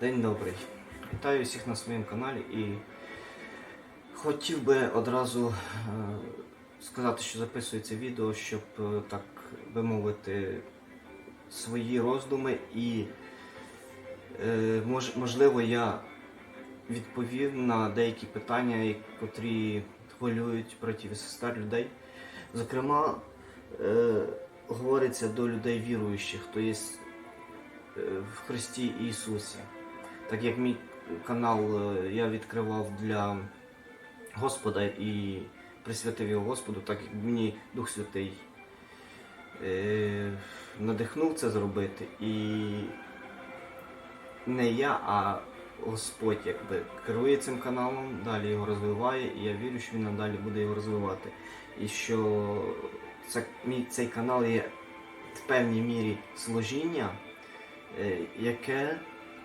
День добрий. Вітаю всіх на своєму каналі і хотів би одразу е, сказати, що записую це відео, щоб е, так би мовити свої роздуми і е, можливо я відповів на деякі питання, які- хвилюють братів і сестер людей. Зокрема, говориться до людей віруючих, то є в Христі Ісусі. Так як мій канал е, я відкривав для Господа і присвятив його Господу, так як мені Дух Святий е, надихнув це зробити. І не я, а Господь якби керує цим каналом, далі його розвиває, і я вірю, що він надалі буде його розвивати. І що це, мій, цей канал є в певній мірі служіння, е, яке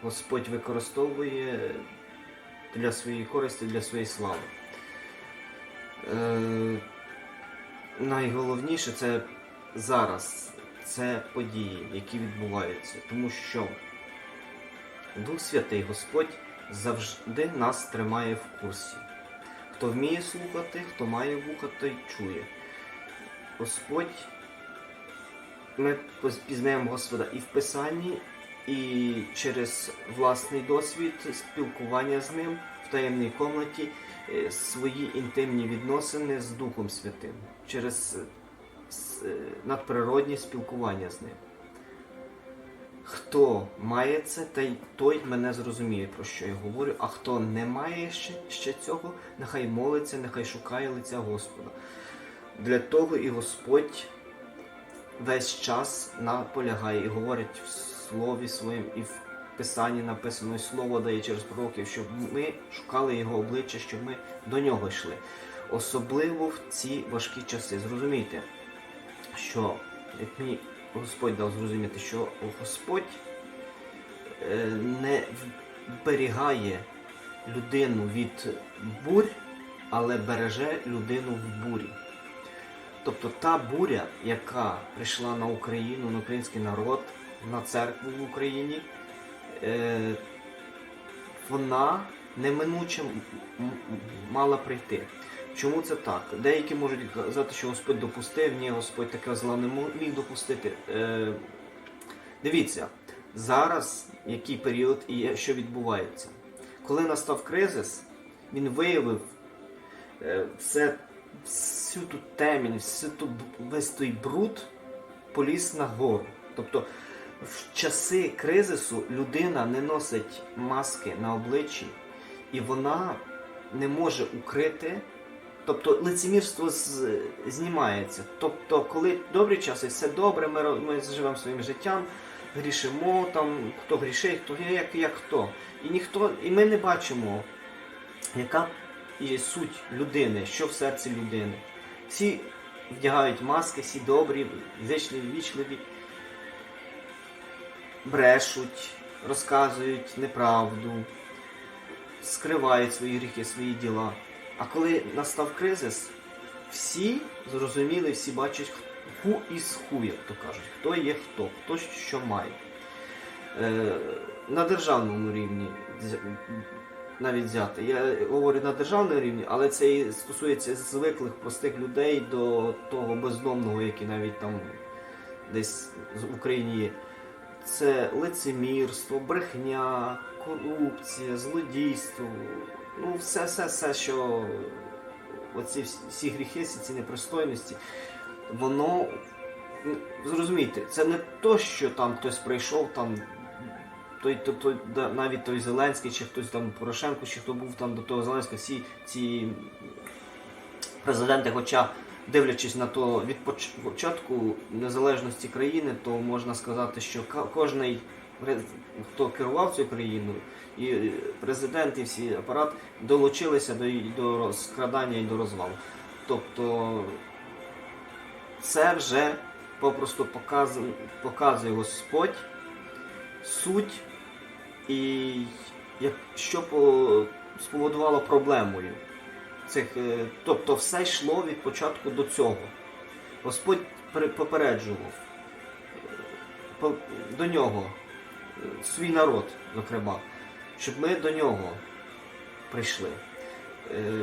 Господь використовує для своєї користі, для своєї слави. Е, найголовніше це зараз це події, які відбуваються, тому що Дух Святий Господь завжди нас тримає в курсі. Хто вміє слухати, хто має вуха, той чує. Господь, ми пізнаємо Господа і в Писанні, і через власний досвід спілкування з ним в таємній комнаті е, свої інтимні відносини з Духом Святим, через е, е, надприродні спілкування з ним. Хто має це, той, той мене зрозуміє, про що я говорю, а хто не має ще, ще цього, нехай молиться, нехай шукає лиця Господа. Для того і Господь весь час наполягає і говорить слові своїм і в Писанні написано, і слово дає через пророків, щоб ми шукали його обличчя, щоб ми до нього йшли. Особливо в ці важкі часи. Зрозумійте, що як мені Господь дав зрозуміти, що Господь е, не вберігає людину від бурь, але береже людину в бурі. Тобто та буря, яка прийшла на Україну, на український народ, на церкву в Україні, е, вона неминуче мала прийти. Чому це так? Деякі можуть казати, що Господь допустив, ні, Господь таке зла не міг допустити. Е, дивіться, зараз який період і що відбувається. Коли настав кризис, він виявив е, все, всю ту темінь, всю ту, весь той бруд поліз на гору. Тобто в часи кризису людина не носить маски на обличчі, і вона не може укрити. Тобто лицемірство з, знімається. Тобто, коли добрі часи, все добре, ми, ми живемо своїм життям, грішимо, там, хто грішить, хто як, як хто. І ніхто, і ми не бачимо, яка є суть людини, що в серці людини. Всі вдягають маски, всі добрі, зичливі, вічливі, брешуть, розказують неправду, скривають свої гріхи, свої діла. А коли настав кризис, всі зрозуміли, всі бачать ху із ху, як то кажуть, хто є хто, хто що має. Е, на державному рівні навіть взяти. Я говорю на державному рівні, але це і стосується звиклих простих людей до того бездомного, який навіть там десь в Україні є. Це лицемірство, брехня, корупція, злодійство. Ну, все, все, все, що оці всі- гріхи, ці непристойності, воно ну, зрозумійте, це не то, що там хтось прийшов там. Той, той, той, навіть той Зеленський, чи хтось там Порошенко, чи хто був там до того Зеленського, всі ці президенти, хоча дивлячись на то від початку незалежності країни, то можна сказати, що кожний хто керував цією країною, і е, президент, і всі апарат долучилися до, до розкрадання і до розвалу. Тобто це вже попросту показує, показує Господь суть і що по, спровокувало проблемою. Цих, е, тобто все йшло від початку до цього. Господь попереджував е, до нього е, свій народ, зокрема. щоб ми до нього прийшли.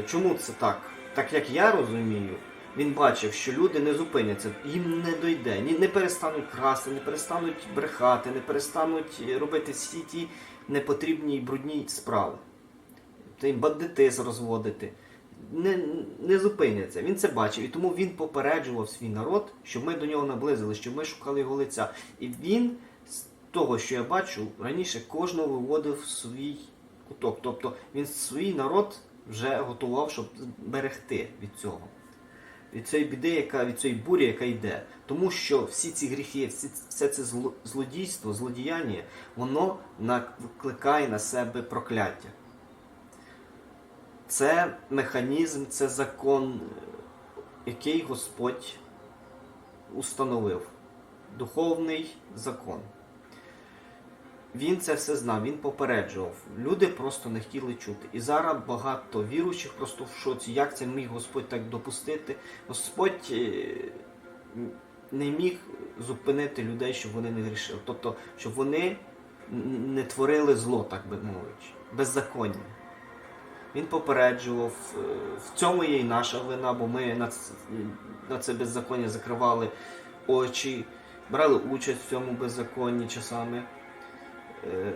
Чому це так? Так як я розумію, він бачив, що люди не зупиняться, їм не дойде, не перестануть красти, не перестануть брехати, не перестануть робити всі ті непотрібні і брудні справи. Той бандитизм розводити. Не, не зупиняться. Він це бачив, і тому він попереджував свій народ, щоб ми до нього наблизили, щоб ми шукали його лиця. І він з того, що я бачу, раніше кожного виводив свій куток. Тобто він свій народ вже готував, щоб берегти від цього. Від цієї біди, яка від цієї бурі, яка йде. Тому що всі ці гріхи, всі, все це зло- злодійство, злодіяння, воно накликає на себе прокляття. Це механізм, це закон, який Господь установив. Духовний закон. Він це все знав, він попереджував. Люди просто не хотіли чути. І зараз багато віруючих просто в шоці. Як це міг Господь так допустити? Господь е, не міг зупинити людей, щоб вони не грішили. Тобто, щоб вони не творили зло, так би мовити, беззаконня. Він попереджував, е, в цьому є і наша вина, бо ми на ц- на це беззаконня закривали очі, брали участь в цьому беззаконні часами. Е,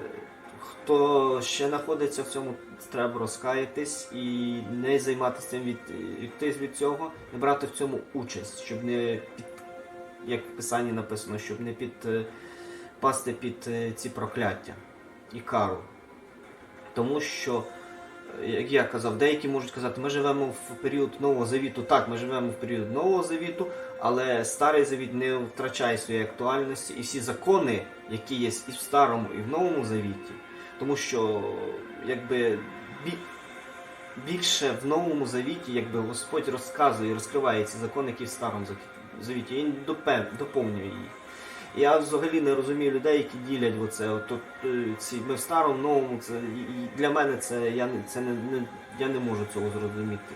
Хто ще знаходиться в цьому, треба розкаятись і не займатися цим від, відтись від цього, не брати в цьому участь, щоб не під, як в Писанні написано, щоб не підпасти під е, ці прокляття і кару. Тому що, як я казав, деякі можуть казати, ми живемо в період Нового Завіту. Так, ми живемо в період Нового Завіту, але Старий Завіт не втрачає своєї актуальності. І всі закони, які є і в Старому, і в Новому Завіті, тому що якби більше в Новому Завіті, якби Господь розказує і розкриває ці закони, які в Старому Завіті- і доповнює їх. Я взагалі не розумію людей, які ділять оце. Е, ці, ми в старому, новому, це і, для мене це я це не, не я не можу цього зрозуміти.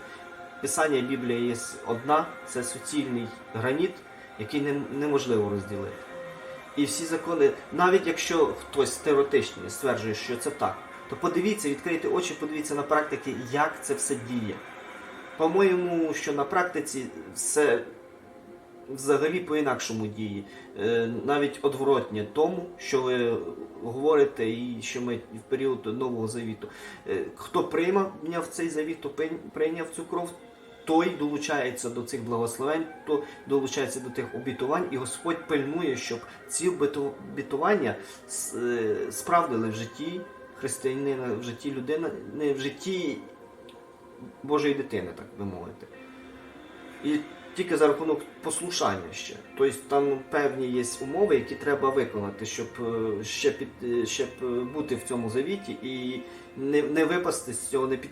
Писання Біблія є одна, це суцільний граніт, який не, неможливо розділити. І всі закони, навіть якщо хтось теоретично стверджує, що це так, то подивіться, відкрийте очі, подивіться на практики, як це все діє. По-моєму, що на практиці все взагалі по-інакшому діє. Е, Навіть одворотнє тому, що ви говорите, і що ми в період Нового Завіту. Е, Хто прийняв цей завіт, то прийняв- цю кров, той долучається до цих благословень, то долучається до тих обітувань, і Господь пильнує, щоб ці обіту- обітування е, справдили в житті християнина, в житті людини, не в житті Божої дитини, так би мовити. І тільки за рахунок послушання ще. Тобто там певні є умови, які треба виконати, щоб е, ще під е, щоб е, бути в цьому завіті і не, не випасти з цього, не під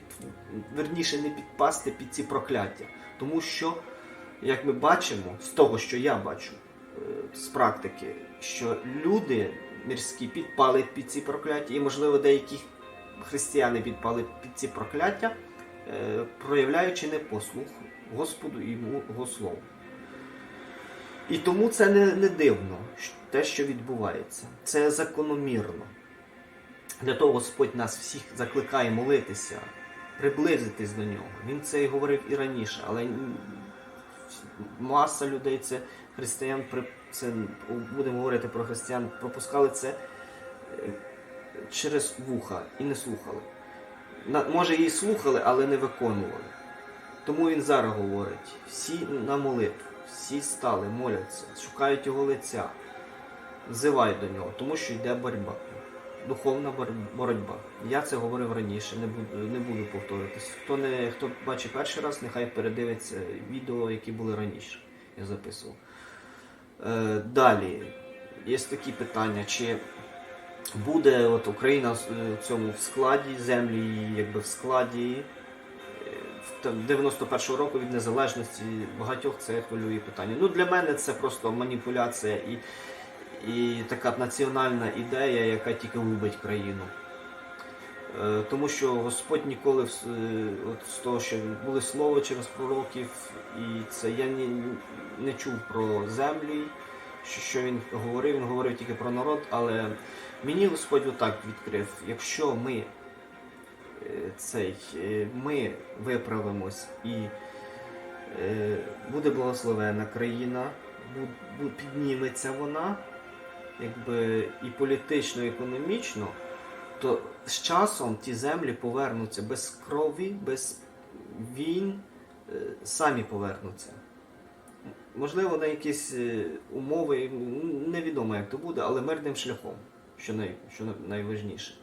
верніше не підпасти під ці прокляття. Тому що, як ми бачимо, з того, що я бачу з практики, що люди мирські підпали під ці прокляття, і, можливо, деякі християни підпали під ці прокляття, проявляючи непослух Господу і його слову. І тому це не, не дивно, те, що відбувається. Це закономірно. Для того Господь нас всіх закликає молитися, приблизитись до нього. Він це і говорив і раніше, але маса людей, це християн, це, будемо говорити про християн, пропускали це е, через вуха і не слухали. Може, і слухали, але не виконували. Тому він зараз говорить: всі на молитву, всі стали, моляться, шукають його лиця, взивають до нього, тому що йде боротьба. Духовна боротьба. Я це говорив раніше, не буду, не буду повторюватись. Хто не хто бачить перший раз, нехай передивиться відео, які були раніше. Я записував. Е, далі є такі питання, чи буде от Україна в в цьому в складі землі, якби в складі е, в 91-го року від незалежності багатьох це хвилює питання. Ну для мене це просто маніпуляція і, і така національна ідея, яка тільки губить країну. Е, Тому що Господь ніколи е, от з того, що були слова через пророків, і це я не, не чув про землі, що, він говорив, він говорив тільки про народ, але мені Господь отак відкрив, якщо ми е, цей, е, ми виправимось і е, буде благословена країна, підніметься вона, якби і політично, і економічно, то з часом ті землі повернуться без крові, без війн, самі повернуться. Можливо, на якісь е, умови, невідомо як то буде, але мирним шляхом, що, най, що найважніше.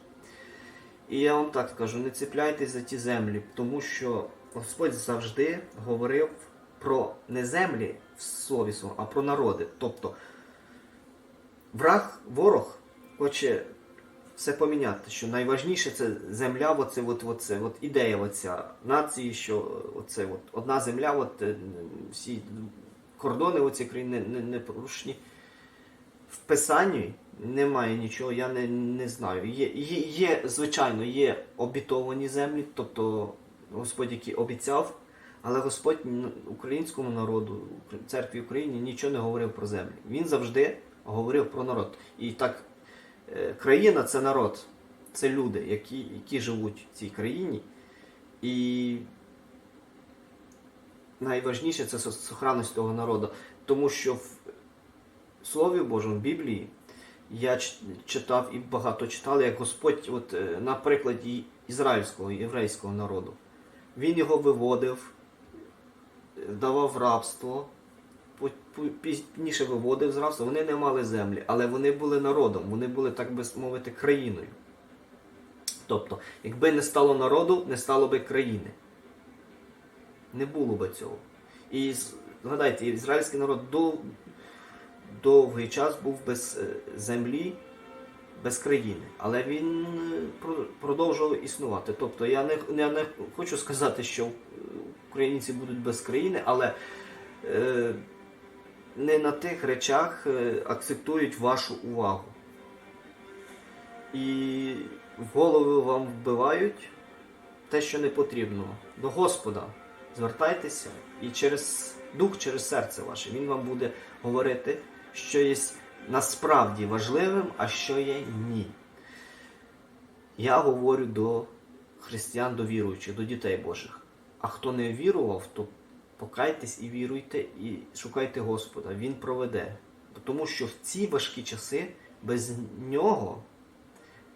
І я вам так скажу, не цепляйтесь за ті землі, тому що Господь завжди говорив про не землі в слові а про народи. Тобто враг, ворог хоче все поміняти, що найважніше це земля, оце, от, оце, от ідея оця нації, що оце, от, одна земля, от, е, всі кордони оці країни не, не порушені. В Писанні немає нічого, я не, не знаю. Є, є, є, звичайно, є обітовані землі, тобто Господь, який обіцяв, але Господь українському народу, церкві України нічого не говорив про землі. Він завжди говорив про народ. І так, е, країна це народ, це люди, які, які живуть в цій країні. І найважніше це сохранність того народу. Тому що в Слові Божому, в Біблії, я читав і багато читали, як Господь, от, е, на ізраїльського, єврейського народу. Він його виводив, давав рабство, пізніше виводив з рабства. Вони не мали землі, але вони були народом, вони були, так би мовити, країною. Тобто, якби не стало народу, не стало би країни. Не було би цього. І згадайте, ізраїльський народ дов, довгий час був без е, землі, без країни. Але він е, продовжував існувати. Тобто я не, я не хочу сказати, що українці будуть без країни, але е, не на тих речах е, акцентують вашу увагу. І в голову вам вбивають те, що не потрібно. До Господа звертайтеся і через дух, через серце ваше він вам буде говорити, що є насправді важливим, а що є ні. Я говорю до християн, до віруючих, до дітей Божих. А хто не вірував, то покайтесь і віруйте, і шукайте Господа. Він проведе. Тому що в ці важкі часи без нього,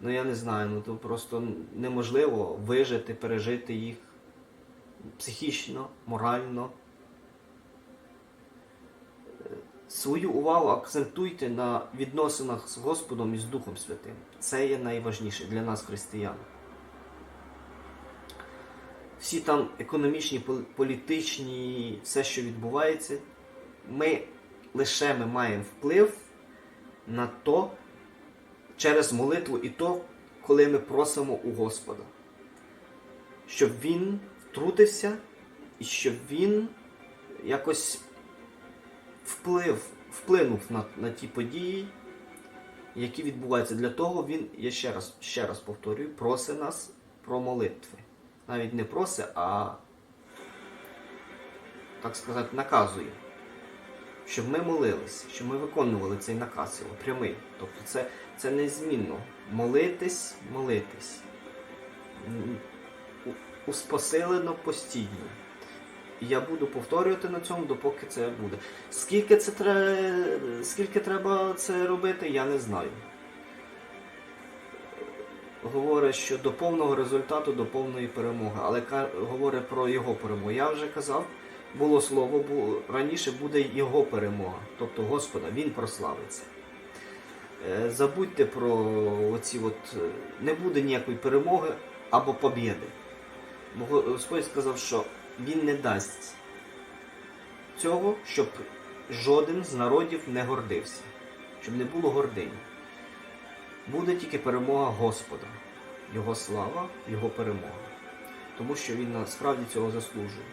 ну я не знаю, ну то просто неможливо вижити, пережити їх психічно, морально. Е, Свою увагу акцентуйте на відносинах з Господом і з Духом Святим. Це є найважніше для нас, християн. Всі там економічні, політичні, все, що відбувається, ми лише ми маємо вплив на то через молитву і то, коли ми просимо у Господа, щоб Він втрутився і щоб Він якось вплив, вплинув на, на ті події, які відбуваються. Для того він, я ще раз, ще раз повторюю, просить нас про молитви. Навіть не просить, а так сказати, наказує. Щоб ми молилися, щоб ми виконували цей наказ його прямий. Тобто це, це незмінно. Молитись, молитись. Успосилено постійно. Я буду повторювати на цьому, допоки це буде. Скільки це треба, скільки треба це робити, я не знаю. Говорить, що до повного результату, до повної перемоги, але говорить про його перемогу. Я вже казав, було слово, було, раніше буде його перемога, тобто Господа, він прославиться. Е, Забудьте про оці от, е, не буде ніякої перемоги або побєди. Господь сказав, що Він не дасть цього, щоб жоден з народів не гордився, щоб не було гордині. Буде тільки перемога Господа, Його слава, Його перемога. Тому що він насправді цього заслужує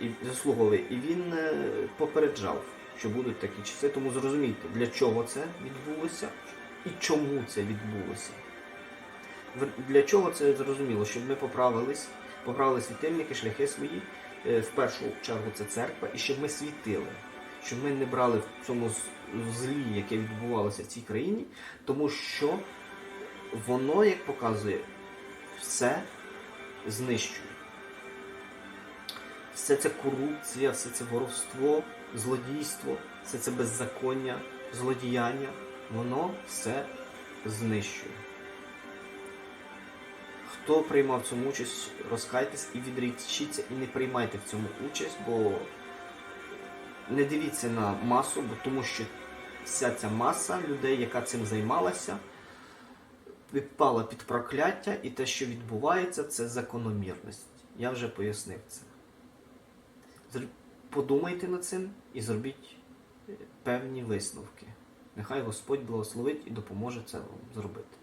і заслуговує. І він е, попереджав, що будуть такі часи. Тому зрозумійте, для чого це відбулося і чому це відбулося. Для чого це зрозуміло? Щоб ми поправились, поправили світильники, шляхи свої. Е, В першу чергу це церква, і щоб ми світили, щоб ми не брали в цьому злі, яке відбувалося в цій країні, тому що воно, як показує, все знищує. Все це корупція, все це воровство, злодійство, все це беззаконня, злодіяння, воно все знищує. Хто приймав в цьому участь, розкайтесь і відрічіться, і не приймайте в цьому участь, бо не дивіться на масу, бо тому що вся ця маса людей, яка цим займалася, підпала під прокляття, і те, що відбувається, це закономірність. Я вже пояснив це. Подумайте над цим і зробіть е, певні висновки. Нехай Господь благословить і допоможе це вам зробити.